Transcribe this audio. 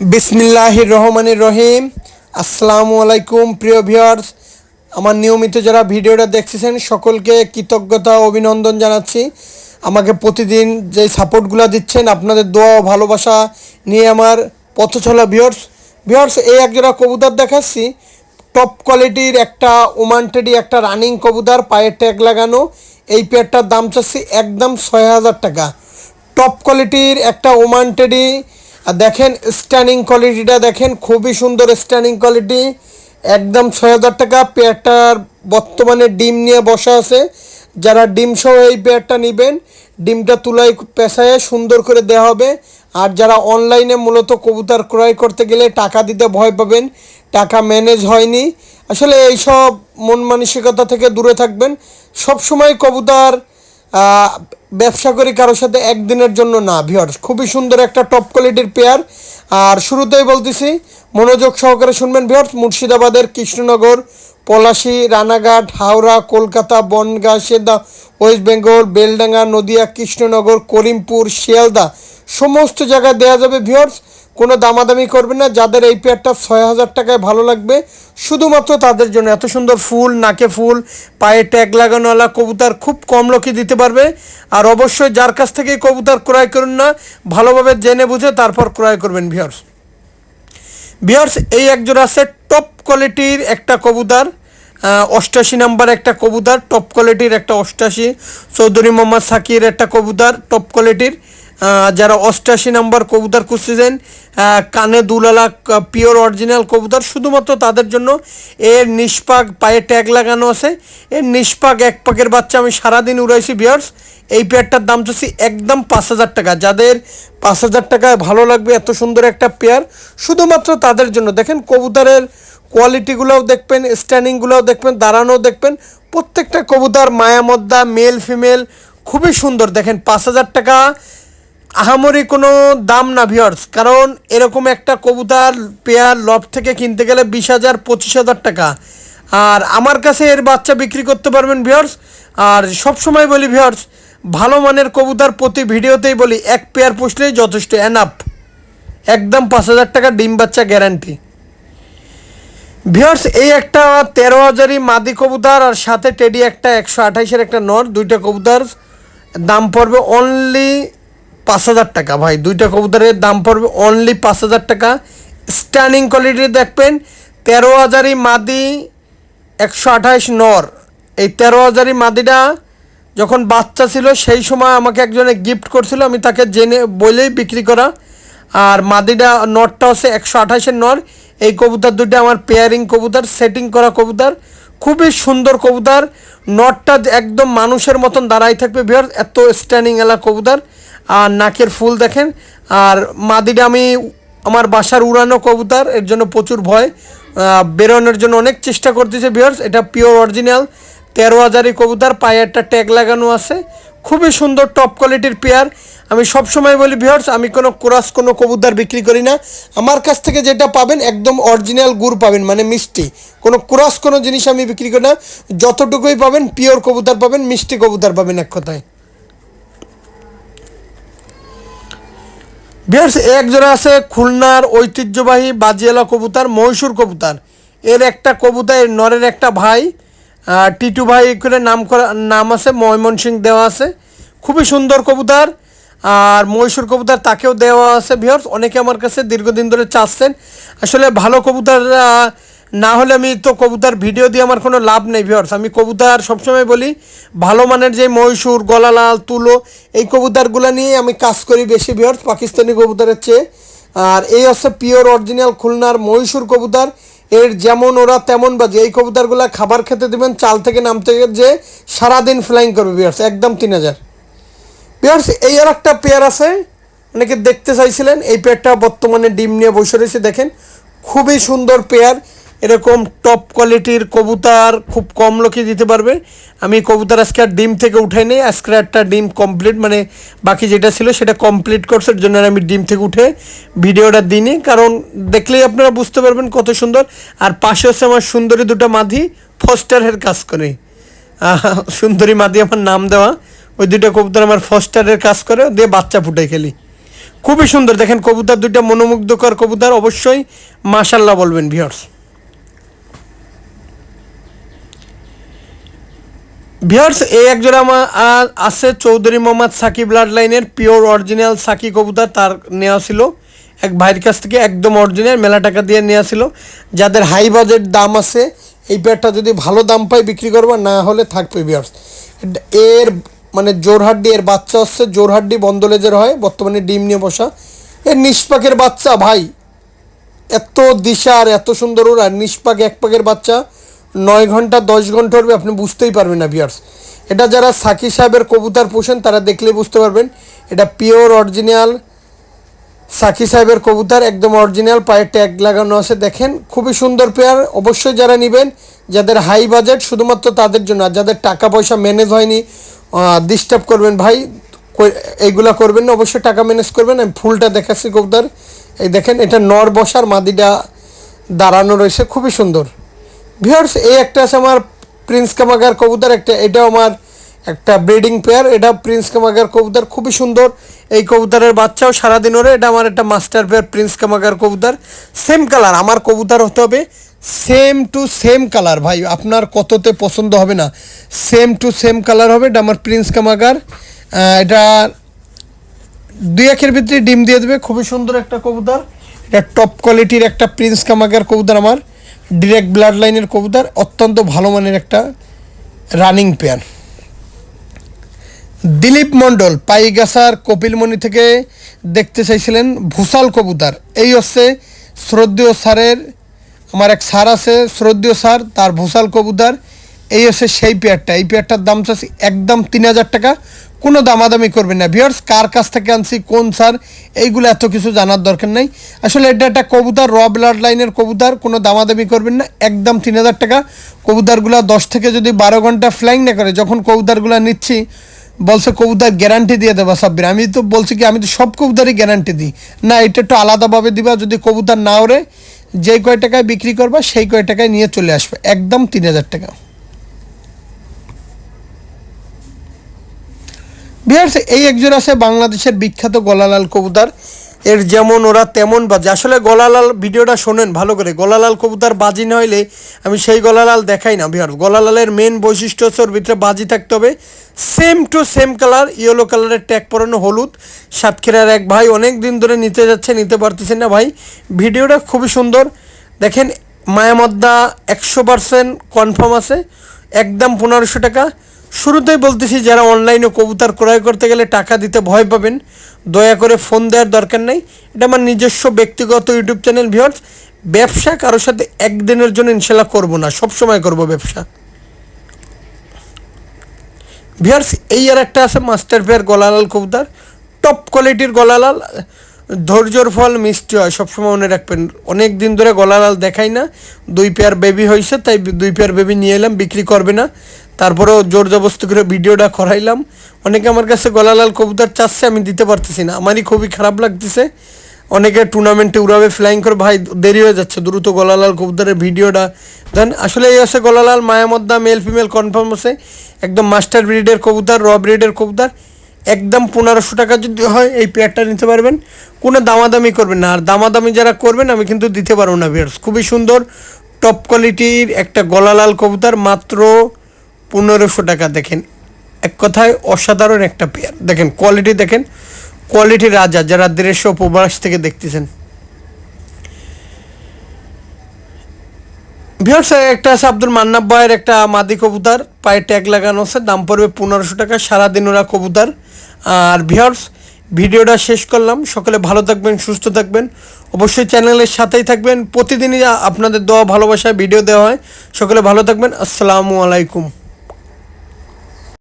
বিসমিল্লাহ রহমানির রহিম। আসসালামু আলাইকুম, প্রিয় ভিউয়ার্স। আমার নিয়মিত যারা ভিডিওটা দেখতেছেন, সকলকে কৃতজ্ঞতা অভিনন্দন জানাচ্ছি। আমাকে প্রতিদিন যে সাপোর্টগুলো দিচ্ছেন, আপনাদের দোয়া ও ভালোবাসা নিয়ে আমার পথ চলা, ভিউয়ার্স। ভিউয়ার্স, এই একজোড়া কবুতর দেখাচ্ছি। টপ কোয়ালিটির একটা ওমান টেডি, একটা রানিং কবুতর পায়ে ট্যাগ লাগানো। এই পেয়ারটার দাম চাচ্ছি একদম ছয় হাজার টাকা। টপ কোয়ালিটির একটা ওমান টেডি আর দেখেন স্ট্যানিং কোয়ালিটিটা দেখেন, খুবই সুন্দর স্ট্যানিং কোয়ালিটি একদম ছয় হাজার টাকা পেয়ারটার বর্তমানে ডিম নিয়ে বসা আছে। যারা ডিম সহ এই পেয়ারটা নেবেন, ডিমটা তুলাই পেশায় সুন্দর করে দেওয়া হবে। আর যারা অনলাইনে মূলত কবুতর ক্রয় করতে গেলে টাকা দিতে ভয় পাবেন, টাকা ম্যানেজ হয়নি। আসলে এইসব মন মানসিকতা থেকে দূরে থাকবেন। সবসময় কবুতর ব্যবসা করি কারোর সাথে একদিনের জন্য না ভিওর্স খুবই সুন্দর একটা টপ কোয়ালিটির পেয়ার আর শুরুতেই বলতেছি, মনোযোগ সহকারে শুনবেন ভিওর্স মুর্শিদাবাদের কৃষ্ণনগর, পলাশী, রানাঘাট, হাওড়া, কলকাতা, বনগাঁ, সেদা, ওয়েস্ট বেঙ্গল, বেলডাঙ্গা, নদিয়া, কৃষ্ণনগর, করিমপুর, শিয়ালদা। সমস্ত জায়গায় দেওয়া যাবে ভিওর্স কোনো দামাদামি করবেন না, যাদের এই পেয়ারটা ছয় হাজার টাকায় ভালো লাগবে। শুধুমাত্র তাদের জন্য এত সুন্দর ফুল, নাকে ফুল, পায়ে ট্যাগ লাগানোওয়ালা কবুতর খুব কম লোকই দিতে পারবে। আর অবশ্যই যার কাছ থেকে কবুতর ক্রয় করুন না, ভালোভাবে জেনে বুঝে তারপর ক্রয় করবেন ভিওর্স ভিওর্স এই একজোড়া আছে টপ কোয়ালিটির একটা কবুতর অষ্টাশি নাম্বার একটা কবুতর টপ কোয়ালিটির একটা অষ্টাশি। চৌধুরী মোহাম্মদ সাকির একটা কবুতর টপ কোয়ালিটির যারা অষ্টাশি নাম্বার কবুতর খুঁজতেছেন কানে দুলালা পিওর অরিজিনাল কবুতর, শুধুমাত্র তাদের জন্য। এর নিষ্পাক পায়ে ট্যাগ লাগানো আছে। এর নিষ্পাক এক পাকের বাচ্চা, আমি সারাদিন উড়াইছি বিয়ার্স এই পেয়ারটার দাম চাচ্ছি একদম পাঁচ হাজার টাকা। যাদের পাঁচ হাজার টাকায় ভালো লাগবে, এত সুন্দর একটা পেয়ার শুধুমাত্র তাদের জন্য। দেখেন কবুতরের কোয়ালিটিগুলোও দেখবেন স্ট্যান্ডিংগুলোও দেখবেন, দাঁড়ানোও দেখবেন। প্রত্যেকটা কবুতর মায়ামদ্দা মেল ফিমেল খুবই সুন্দর। দেখেন পাঁচ হাজার টাকা আহামরি কোনো দাম না ভিওর্স কারণ এরকম একটা কবুতর পেয়ার লব থেকে কিনতে গেলে বিশ হাজার, পঁচিশ হাজার টাকা। আর আমার কাছে এর বাচ্চা বিক্রি করতে পারবেন ভিওর্স আর সব সময় বলি ভিওর্স ভালো মানের কবুতর প্রতি ভিডিওতেই বলি, এক পেয়ার পুষলেই যথেষ্ট এনাফ একদম পাঁচ হাজার টাকা ডিম বাচ্চা গ্যারান্টি ভিওর্স এই একটা তেরো হাজারই মাদি কবুতর আর সাথে টেডি একটা একশো আঠাইশের একটা নর, দুইটা কবুতর। দাম পড়বে অনলি পাঁচ হাজার টাকা। ভাই, দুইটা কবুতরের দাম পড়বে অনলি পাঁচ হাজার টাকা। স্ট্যান্ডিং কোয়ালিটি দেখবেন, তেরো হাজারই মাদি একশো আঠাইশ নর। এই তেরো হাজারই মাদিটা যখন বাচ্চা ছিল, সেই সময় আমাকে একজনে গিফট করছিল, আমি তাকে জেনে, বলেই বিক্রি করা। আর মাদিটা নটটা হচ্ছে একশো আঠাশের নর। এই কবুতর দুটো আমার পেয়ারিং কবুতর সেটিং করা কবুতর। খুবই সুন্দর কবুতর। নটটা একদম মানুষের মতন দাঁড়াই থাকবে বিহার এত স্ট্যান্ডিং এলা কবুতর। আর নাকের ফুল দেখেন। আর মাদিটা আমি আমার বাসার উড়ানো কবুতর, এর জন্য প্রচুর ভয়। বেরোনোর জন্য অনেক চেষ্টা করতেছে বিহার্স এটা পিওর অরিজিনাল তেরো হাজারি কবুতর, পায়ে একটা ট্যাগ লাগানো আছে। খুবই সুন্দর টপ কোয়ালিটির পেয়ার আমি সব সময় বলি ভিউয়ার্স আমি কোনো ক্রাস কোনো কবুতর বিক্রি করি না। আমার কাছ থেকে যেটা পাবেন, একদম অরিজিনাল গুড় পাবেন মানে মিষ্টি। কোনো ক্রাস কোনো জিনিস আমি বিক্রি করি না। যতটুকুই পাবেন পিওর কবুতর পাবেন, মিষ্টি কবুতর পাবেন এক কথায়। বিয়ার্স এক জোড়া আছে খুলনার ঐতিহ্যবাহী বাজিয়ালা কবুতার, মহীশূর কবুতার। এর একটা কবুতর, এর নরের একটা ভাই। টিটু ভাই করে নাম করা, নাম আছে ময়মন সিং দেওয়া আছে। খুবই সুন্দর কবুতার। আর মহীশূর কবুতর তাকেও দেওয়া আছে ভিওর্স অনেকে আমার কাছে দীর্ঘদিন ধরে চাচ্ছেন। আসলে ভালো কবুতর না হলে আমি তো কবুতার ভিডিও দিয়ে আমার কোনো লাভ নেই ভিওর্স আমি কবুতর সবসময় বলি, ভালো মানের যে মহীশূর, গলালাল, তুলো, এই কবুতরগুলো নিয়ে আমি কাজ করি বেশি ভিওর্স পাকিস্তানি কবুতরের চেয়ে। আর এই হচ্ছে পিওর অরিজিনাল খুলনার মহীশূর কবুতর। এর যেমন ওরা তেমন বাজে। এই কবুতরগুলো খাবার খেতে দেবেন, চাল থেকে নামতে যে সারাদিন ফ্লাইং করবে ভিওর্স একদম তিন হাজার। পেয়ার্স এই আর একটা পেয়ার আছে, অনেকে দেখতে চাইছিলেন, এই পেয়ারটা বর্তমানে ডিম নিয়ে বসে রয়েছে, দেখেন। খুবই সুন্দর পেয়ার এরকম টপ কোয়ালিটির কবুতর খুব কম লোকই দিতে পারবে। আমি কবুতর আজকে আর ডিম থেকে উঠাই নেই, আজকে একটা ডিম কমপ্লিট মানে বাকি যেটা ছিল সেটা কমপ্লিট করছে জন্য আমি ডিম থেকে উঠে ভিডিওটা দিইনি। কারণ দেখলেই আপনারা বুঝতে পারবেন কত সুন্দর। আর পাশে হচ্ছে আমার সুন্দরী দুটো মাধি, ফস্টারের কাজ করে। সুন্দরী মাদি আমার নাম দেওয়া, ওই দুটো কবুতর আমার ফস্টারের কাজ করে, দিয়ে বাচ্চা ফুটে খেলি। খুবই সুন্দর, দেখেন কবুতর দুইটা মনোমুগ্ধকর কবুতর, অবশ্যই মাশাল্লাহ বলবেন ভিউয়ার্স ভিউয়ার্স এই একজোড়া আমার আছে চৌধুরী মোহাম্মদ সাকি ব্লাড লাইনের পিওর অরিজিনাল সাকি কবুতর, তার নেওয়া ছিল। এক ভাইয়ের কাছ থেকে একদম অরিজিনাল মেলা টাকা দিয়ে নেওয়া ছিল। যাদের হাই বাজেট দাম আছে, এই পেয়ারটা যদি ভালো দাম পায় বিক্রি করব, না হলে থাকবে ভিয়ার্স এর মানে জোরহাড্ডি, এর বাচ্চা হচ্ছে জোরহাড্ডি বন্দলেজের হয়, বর্তমানে ডিম নিয়ে বসা। এর নিষ্পাকের বাচ্চা, ভাই। এত দিশা আর এত সুন্দর ওরা নিষ্পাক এক পাকের বাচ্চা। নয় ঘণ্টা, দশ ঘণ্টা উঠবে, আপনি বুঝতেই পারবেন না বিয়ার্স এটা যারা সাকি সাহেবের কবুতর পোষেন, তারা দেখলে বুঝতে পারবেন। এটা পিওর অরিজিনাল সাকি সাহেবের কবুতর, একদম অরিজিনাল পায়ে ট্যাগ লাগানো আছে, দেখেন। খুবই সুন্দর পেয়ার অবশ্যই যারা নেবেন, যাদের হাই বাজেট শুধুমাত্র তাদের জন্য, আর যাদের টাকা পয়সা ম্যানেজ হয়নি ডিস্টার্ব করবেন ভাই এইগুলা করবেন না, অবশ্যই টাকা ম্যানেজ করবেন। আমি ফুলটা দেখাচ্ছি কবুতর। এই দেখেন, এটা নর বসার মাদিটা দাঁড়ানো রয়েছে, খুবই সুন্দর। ভিউয়ার্স এই একটা আছে আমার প্রিন্স কামাগার কবুতর একটা এটাও আমার একটা ব্রিডিং পেয়ার এটা প্রিন্স কামাগার কবুতর খুবই সুন্দর। এই কবুতরের বাচ্চাও সারাদিন ওরে, এটা আমার একটা মাস্টার পেয়ার প্রিন্স কামাগার কবুতর সেম কালার আমার কবুতর হতে হবে সেম টু সেম কালার ভাই, আপনার কততে পছন্দ হবে না। সেম টু সেম কালার হবে, এটা আমার প্রিন্স কামাগার এটা দুই একের ভিতরে ডিম দিয়ে দেবে, খুবই সুন্দর একটা কবুতর এটা টপ কোয়ালিটির একটা প্রিন্স কামাগার কবুতর আমার। ডিরেক্ট ব্লাড লাইনের কবুতর, অত্যন্ত ভালো মানের একটা রানিং পেয়ার দিলীপ মণ্ডল পাইগাসার কপিলমণি থেকে দেখতে চাইছিলেন ভূষাল কবুতর। এই হচ্ছে শ্রদ্ধেয় স্যারের, আমার এক স্যার আছে, শ্রদ্ধেয় স্যার, তার ভূষাল কবুতর। এই হচ্ছে সেই পেয়ারটা এই পেয়ারটার দাম চাচ্ছি একদম তিন হাজার টাকা। কোনো দামাদামি করবেন না। ভিওর্স কার কাছ থেকে আনছি, কোন স্যার এইগুলো এত কিছু জানার দরকার নাই। আসলে এটা একটা কবুতর র ব্লাড লাইনের কবুতর, কোনো দামাদামি করবেন না। একদম তিন হাজার টাকা। কবুতরগুলো দশ থেকে যদি বারো ঘণ্টা ফ্লাইং না করে, যখন কবুতরগুলো নিচ্ছি, বলছে কবুতর গ্যারান্টি দিয়ে দেবা সাব্বির। আমি তো বলছি কি, আমি তো সব কবুতরই গ্যারান্টি দিই। না, এটা একটু আলাদাভাবে দিবা, যদি কবুতর না ওরে যেই কয় টাকায় বিক্রি করবা, সেই কয় টাকায় নিয়ে চলে আসবে। একদম তিন হাজার টাকা। বিহার্স এই একজন আছে বাংলাদেশের বিখ্যাত গলালাল কবুতর। এর যেমন ওরা তেমন বাজে। আসলে গলালাল ভিডিওটা শোনেন, ভালো করে। গলালাল কবুতর বাজি না হইলে আমি সেই গলালাল দেখাই না বিহার। গলালালের মেন বৈশিষ্ট্য হচ্ছে ওর ভিতরে বাজি থাকতে হবে। Same to same colour yellow কালারের ট্যাগ পরানো হলুদ। সাতক্ষীরার এক ভাই অনেক দিন ধরে নিতে যাচ্ছে, নিতে পারতেছেন না ভাই। ভিডিওটা খুবই সুন্দর। দেখেন, মায়ামদ্দা একশো পার্সেন্ট কনফার্ম আছে। একদম পনেরোশো টাকা। শুরুতেই বলতেছি, যারা অনলাইনে কবুতর ক্রয় করতে গেলে টাকা দিতে ভয় পাবেন, দয়া করে ফোন দেওয়ার দরকার নেই। এটা আমার নিজস্ব ব্যক্তিগত ইউটিউব চ্যানেল ভিওর্স ব্যবসা কারোর সাথে একদিনের জন্য ইনশাল্লাহ করব না, সব সময় করব ব্যবসা। ভিয়ার্স এই আর একটা আছে মাস্টার পেয়ার গলালাল কবুতর। টপ কোয়ালিটির গলালাল, ধৈর্যর ফল মিষ্টি হয়, সবসময় মনে রাখবেন। অনেক দিন ধরে গলালাল দেখাই না, দুই পেয়ার বেবি হয়েছে, তাই দুই পেয়ার বেবি নিয়ে এলাম, বিক্রি করবে না। তারপরেও জোর জবস্তি করে ভিডিওটা করাইলাম। অনেকে আমার কাছে গলালাল কবুতর চাচ্ছে, আমি দিতে পারতেছি না। আমারই খুবই খারাপ লাগতেছে। অনেকে টুর্নামেন্টে উড়াবে ফ্লাইং করে, ভাই, দেরি হয়ে যাচ্ছে, দ্রুত গলালাল কবুতরের ভিডিওটা। দেন আসলে এই আছে গলালাল মায়ামদ্দা মেল ফিমেল কনফার্ম আছে একদম মাস্টার ব্রিডের কবুতর র ব্রিডের কবুতর। একদম পনেরোশো টাকা যদি হয়, এই পেয়ারটা নিতে পারবেন। কোনো দামাদামি করবেন না। আর দামাদামি যারা করবেন, আমি কিন্তু দিতে পারব না পেয়ার খুবই সুন্দর টপ কোয়ালিটির একটা গলালাল কবুতর, মাত্র পনেরোশো টাকা, দেখেন, এক কথায় অসাধারণ একটা পেয়ার দেখেন কোয়ালিটি দেখেন কোয়ালিটি রাজা, যারা দেড়শো উপবাস থেকে দেখতেছেন। ভিউয়ার্স একটা আছে আব্দুল মান্নাব ভাইয়ের একটা মাদি কবুতর, পায়ে ট্যাগ লাগানো আছে, দাম পড়বে পনেরোশো টাকা, সারাদিন ওরা কবুতর। আর ভিউয়ার্স ভিডিওটা শেষ করলাম। সকলে ভালো থাকবেন, সুস্থ থাকবেন। অবশ্যই চ্যানেলের সাথেই থাকবেন। প্রতিদিনই আপনাদের দেওয়া ভালোবাসায় ভিডিও দেওয়া হয়। সকলে ভালো থাকবেন। আসসালামু আলাইকুম।